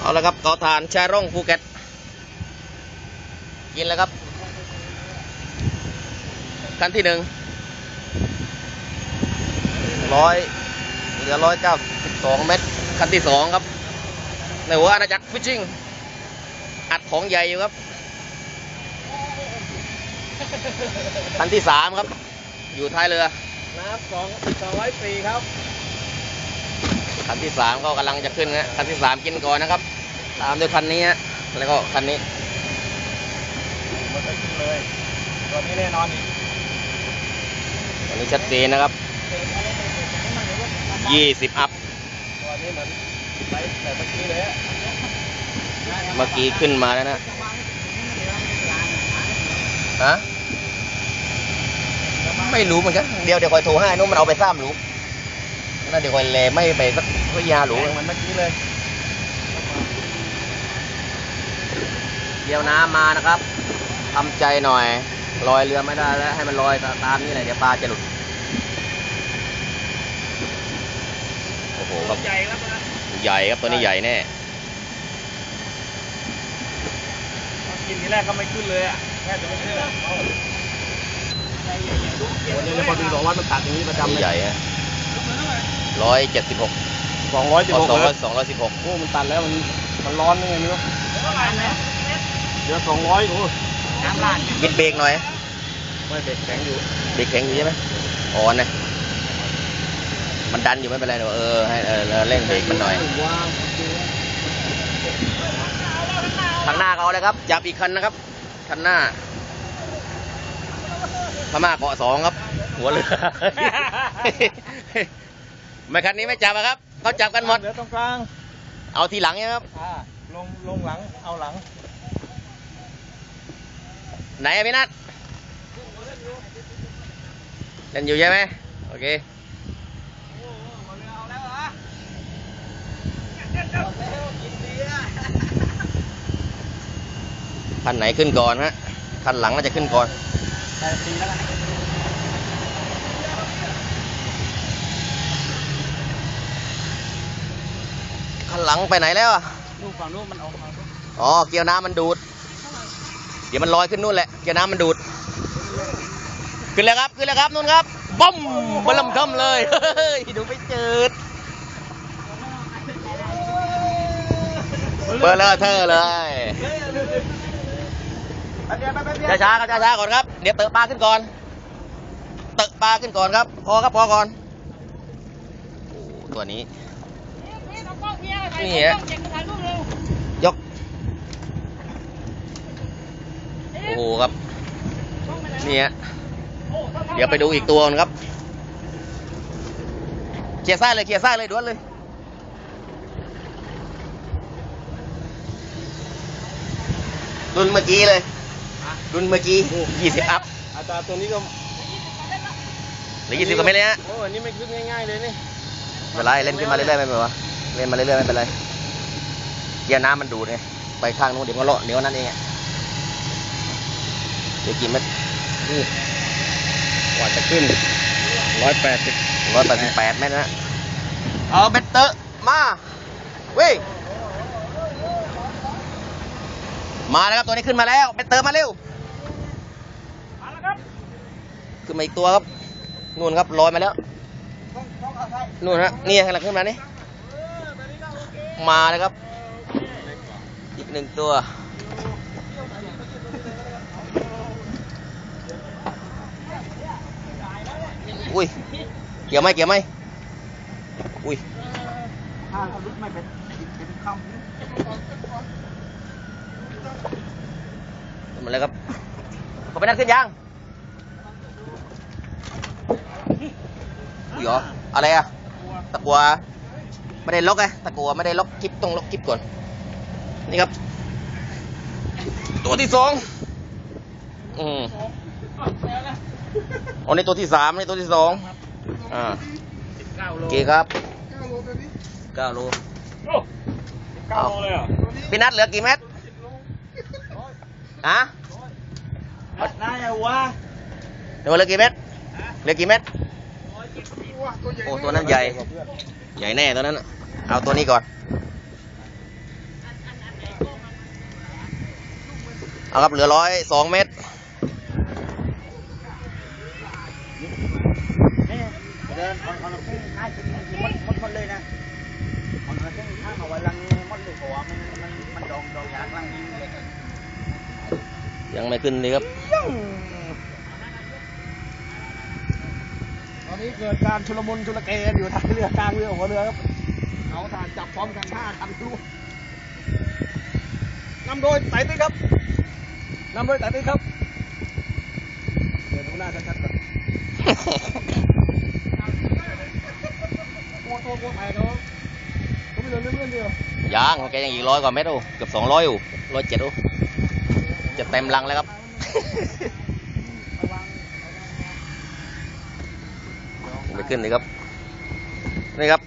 เอาละครับเกาทานชาร่องภูเก็ต กินแล้วครับ ขั้นที่หนึ่งร้อยเหลือร้อยเก้าสิบสองเมตร ขั้นที่สองครับ ในหัวอาณาจักรฟิชชิ่ง อัดของใหญ่อยู่ครับ ขั้นที่สามครับ อยู่ท้ายเรือ น้ำสองสองร้อยสี่ครับ คันที่สามก็กำลังจะขึ้นนะคันที่สามกินก่อนนะครับ ตามด้วยคันนี้ฮะแล้วก็คันนี้มันจะขึ้นเลยตัวนี้แน่นอนอีกอันนี้ชัดเจนนะครับยี่สิบอัพตัวนี้เหมือนไปแต่เมื่อกี้เลยอะเมื่อกี้ขึ้นมาแล้วนะฮะไม่รู้เหมือนกัน เดี๋ยวเดี๋ยวคอยโทรให้นู้นมันเอาไปซ้ำรู้ น่าเดี๋ยวคอยแลไม่ไปสักวิยาหรูเหมือนเมื่อกี้เลยเดี๋ยวน้ำมานะครับทำใจหน่อยลอยเรือไม่ได้แล้ว ให้มันลอยตามนี่แหละเดี๋ยวปลาจะหลุด โอ้โหครับใหญ่ครับนะใหญ่ครับตัวนี้ใหญ่แน่กินทีแรกก็ไม่ขึ้นเลยอะแค่จะไม่ขึ้นอะวันนี้เลยพอถึงสองวันมันตัดอย่างนี้ประจำเลยใหญ่ฮะ ร้อยเจ็ดสิบหกสองร้อยสิบหกสองเลร้อยยสองร้อยสิบหกโอ้ มันตัดแล้วมันมันร้อนยังไงไม่รู้เดี๋ยวสองร้อยโอ้น้ำลาดบิดเบรกหน่อย ไม่เด็กแข็งอยู่ เบรกแข็งอยู่ใช่ไหมอ่อนนะ มันดันอยู่ไม่เป็นไรหรอกเออให้เออเออเร่งเบรกมันหน่อยว้าวข้างหน้าเขาเลยครับ จับอีกคันนะครับ คันหน้าพม่าเกาะสองครับ หัวเรือ ไม่คันนี้ไม่จับอะครับเขาจับกันหมด เหลือตรงกลางเอาทีหลังใช่ไหมครับ อ่าลงลงหลังเอาหลัง ไหนอะพี่นัทเล่นอยู่ใช่ไหมโอเคคันไหนขึ้นก่อนฮะคันหลังน่าจะขึ้นก่อน แต่ตีแล้วกัน คันหลังไปไหนแล้วอะลูกฝั่งลูกมันออกมาอ๋อ เกียวน้ำมันดูด เดี๋ยวมันลอยขึ้นนู่นแหละ เกียวน้ำมันดูด ขึ้นแล้วครับ ขึ้นแล้วครับนู่นครับบ้อมบลำคำเลยเฮ้ยดูไปเจิดเบอร์เลอร์เธอเลยช้าช้าๆครับช้าช้าๆก่อนครับ เดี๋ยวเตะปลาขึ้นก่อน เตะปลาขึ้นก่อนครับ พอครับพอก่อนโอ้โหตัวนี้ นี่ฮะยก โอ้โหครับ นี่ฮะเดี๋ยวไปดูอีกตัวนึงครับเคลียร์ซ้ายเลยเคลียร์ซ้ายเลยด่วนเลย รุ่นเมื่อกี้เลย รุ่นเมื่อกี้ยี่สิบอัพอาจารย์ตัวนี้ก็หรือยี่สิบก็ไม่เลยฮะโอ้อันนี้ไม่ขึ้นง่ายๆเลยนี่ไม่เป็นไรเล่นขึ้นมาเรื่อยๆไม่เป็นไรวะ เล่นมาเรื่อยๆไม่เป็นไรเกียร์น้ำมันดูดไงไปข้างนู้นเดี๋ยวมันเลาะเดี๋ยวนั่นเองอะเดี๋ยวกี่เม็ดนี่กว่าจะขึ้นร้อยแปดสิบร้อยแปดสิบแปดเม็ดนะเอาเบ็ดเตอร์มาเว้ยมาแล้วครับตัวนี้ขึ้นมาแล้วเบ็ดเตอร์มาเร็วมาแล้วครับขึ้นมาอีกตัวครับนู่นครับลอยมาแล้วนู่นฮะนี่กำลังขึ้นมานี่ มาเลยครับ อีกหนึ่งตัวอุ้ยเกี่ยวไหมเกี่ยวไหมอุ้ยถ้าลุกไม่เป็นเป็นคมาเลยครับเขาไปนั่งขึ้นยังอุ้ยเหรออะไรอะตะกัว ไม่ได้ล็อกไงตะกัวไม่ได้ล็อกคลิปต้องล็อกคลิปก่อน นี่ครับ ตัวที่สองอืมอันนี้ตัวที่สามนี่ตัวที่สองอ่าำเก้าโลโอเคครับเก้าโลโอ้เก้าโลเลยเหรอพี่นัทเหลือกี่เม็ดฮะนายหัวเหลือเหลือกี่เม็ดเหลือกี่เม็ด โอ้ตัวนั้นใหญ่ ใหญ่แน่ตัวนั้นเอาตัวนี้ก่อน เอาครับเหลือร้อยสองเมตรยังไม่ขึ้นเลยครับ นี้เกิดการชุลมุนชุลเกอยู่ท้ายเรือกลางเรือหัวเรือครับเอาถ่านจับพร้อมกันห้าคันรู้นำโดยไต่ติ๊กครับนำโดยไต่ติ๊กครับเดี๋ยวดูหน้าชัดๆก่อนตัวตัวตัวไปเนาะก็ไม่เดินเรื่อยๆเดียวยังแกยังอีกร้อยกว่าเมตรอ้เกือบสองร้อยอูร้อยเจ็ดโอ้จะเต็มลังแล้วครับ ไม่ ขึ้นเลยครับ นี่ครับ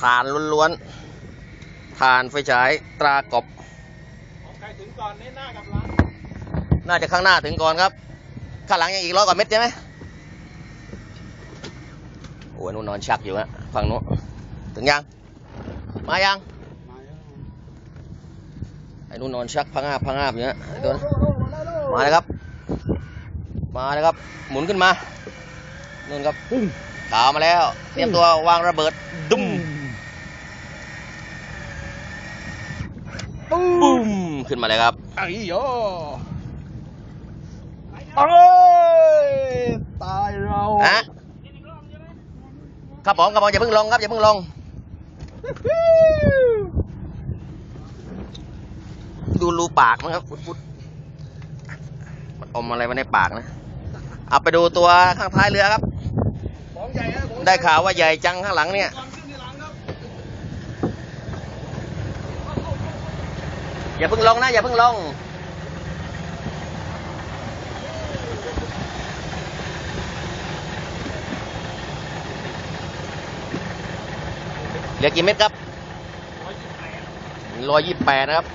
ฐานล้วนๆฐานไฟฉายตรากบใครถึงก่อนนี่หน้ากับหลัง น่าจะข้างหน้าถึงก่อนครับ ข้างหลังยังอีกร้อยกว่าเมตรใช่ไหมโอ้ยนู่นนอนชักอยู่ฮะฝั่งนู้นถึงยัง มายังไอ้นู่นนอนชักพังอาบพังอาบอยู่ฮะไอ้ตัวนั้นมาเลยครับ มาเลยครับ หมุนขึ้นมา นู่นครับขาวมาแล้ว เตรียมตัววางระเบิด ดุ้มปุ้มขึ้นมาเลยครับไอ้โยเอ้ยตายเราฮะครับผมครับผมอย่าเพิ่งลงครับอย่าเพิ่งลง ดูรูปากนะครับฟุดฟุดมันอมอะไรมาในปากนะ เอาไปดูตัวข้างท้ายเรือครับ ของใหญ่นะของ ได้ข่าวว่าใหญ่จังข้างหลังเนี่ย อย่าเพิ่งลงนะ อย่าเพิ่งลง เหลือกี่เม็ดครับร้อยยี่สิบแปดนะครับ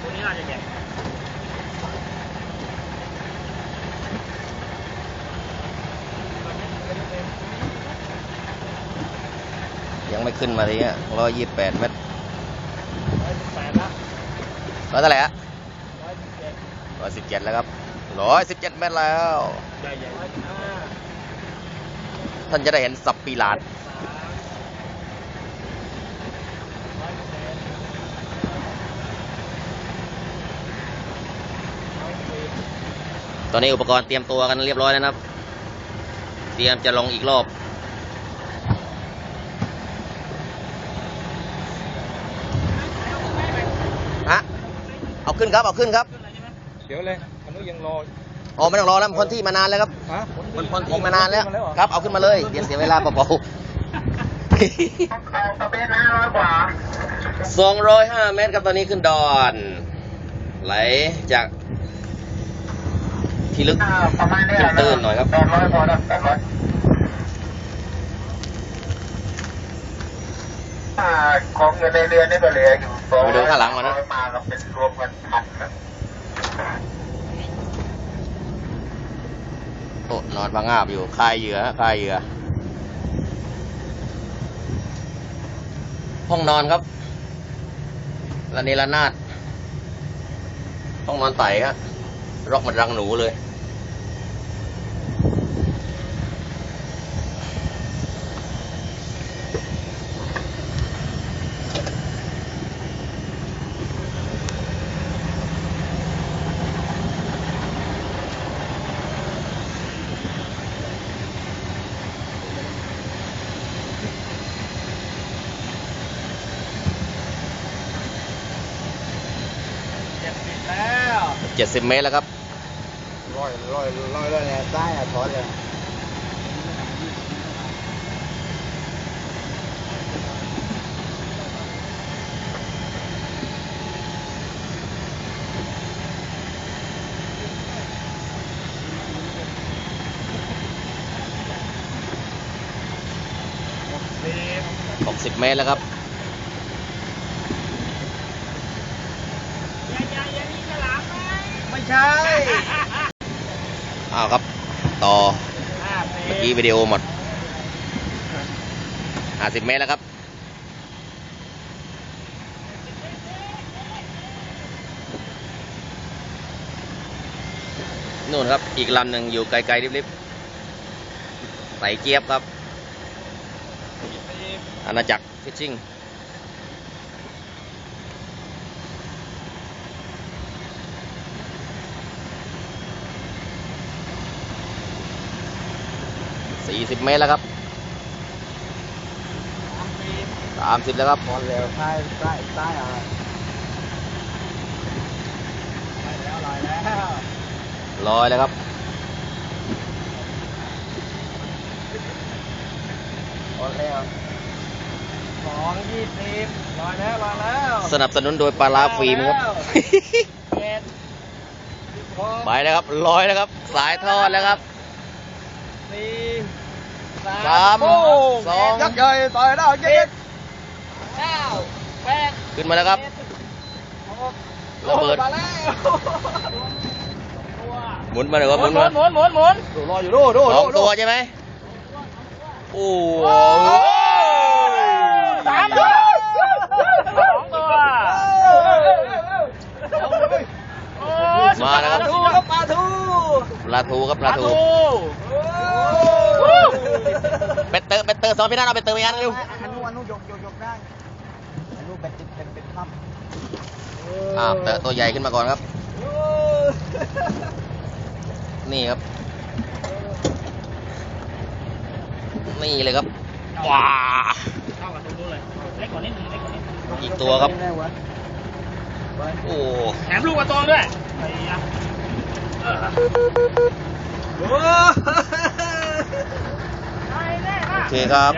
ตัวนี้น่าจะใหญ่ ยัง ไม่ขึ้นมาเลยอะร้อยยี่สิบแปดเมตรร้อยสิบแปดละร้อยเท่าไหร่ฮะร้อยสิบเจ็ดร้อยสิบเจ็ดแล้วครับร้อยสิบเจ็ดเมตรแล้วใหญ่ใหญ่ร้อยสิบห้าท่านจะได้เห็นสับปีหลาดสามร้อยสิบเอ็ดร้อยสิบตอนนี้อุปกรณ์เตรียมตัวกันเรียบร้อยแล้วนะครับ เตรียมจะลงอีกรอบ ฮะ เอา ขึ้นครับเอาขึ้นครับ เดี๋ยวเลยอันนู้นยังรอ อ๋อไม่ต้องรอแล้วมันพ้นที่มานานแล้วครับฮะมันพ้นที่มานานแล้ว ครับ เอาขึ้นมาเลย เดี๋ยวเสียเวลาเปล่าประเภทห้าร้อยกว่าๆสองร้อยห้าเมตรครับตอนนี้ขึ้นดอน ไหลจากที่ลึกประมาณนี้ตื้นๆหน่อยครับแปดร้อยพอแล้วแปดร้อยอ่าของอยู่ในเรือนี่ก็เหลืออยู่สอง ไปดูข้างหลังก่อนนะร้อยมาเป็นรวมกันพันนะโอ้นอนพังาบอยู่คลายเหยื่อคลายเหยื่อห้องนอนครับระเนระนาดห้องนอนไต่ครับรอกหมันรังหนูเลย เจ็ดสิบเมตรแล้วครับร้อยร้อยร้อยร้อยเนี่ยได้อะถอนเลยหกสิบเมตรแล้วครับ ไม่ ใช่อ้าวครับ ต่อห้าสิเมื่อกี้วิดีโอหมดห้าสิบเมตรแล้วครับ นู่นครับ อีกลำหนึ่งอยู่ไกลๆริบๆใส่เจี๊ยบครับ อาณาจักรฟิชชิ่ง สี่สิบเมตรแล้วครับสามสิบแล้วครับบอลเร็วใต้ใต้ใต้อะไรลอยแล้วลอยแล้วลอยแล้วครับบอลเร็วสองยี่สิบลอยแล้วลอยแล้วสนับสนุนโดยปลาลาฟิล์มครับเจ็ดหกไปแล้วครับลอยแล้วครับ สายทอดแล้วครับสี่ สามโอ้งสอง ยักษ์ใหญ่ต่อยดาวเจ็ดเก้าแปดขึ้นมาแล้วครับหกระเบิด มาแล้วหมุนมาเลยครับหมุนมาหมุนหมุนหมุนดูรออยู่ดูดูสองตัวใช่ไหมโอ้โหสามตัวสองตัวมาแล้วครับ ปลาทูครับปลาทู ปลาทูครับปลาทูเบ็ดเต อร์เบ็ดเตอร์สอนพี่นันเอาเบ็ดเตอร์ไปยันเร็วอนุอนุยกยกยกได้อนุเป็นติดเป็นเป็นพับอ่าเตอร์ตัวใหญ่ขึ้นมาก่อนครับ นี่ครับ นี่เลยครับ ว้าเข้ากับตัวเลยเล็กกว่านิดนึงเล็กกว่านิดนึงอีกตัวครับ โอ้แถมลูกกระตองด้วยไอ้ยะโอ้ โอเคครับ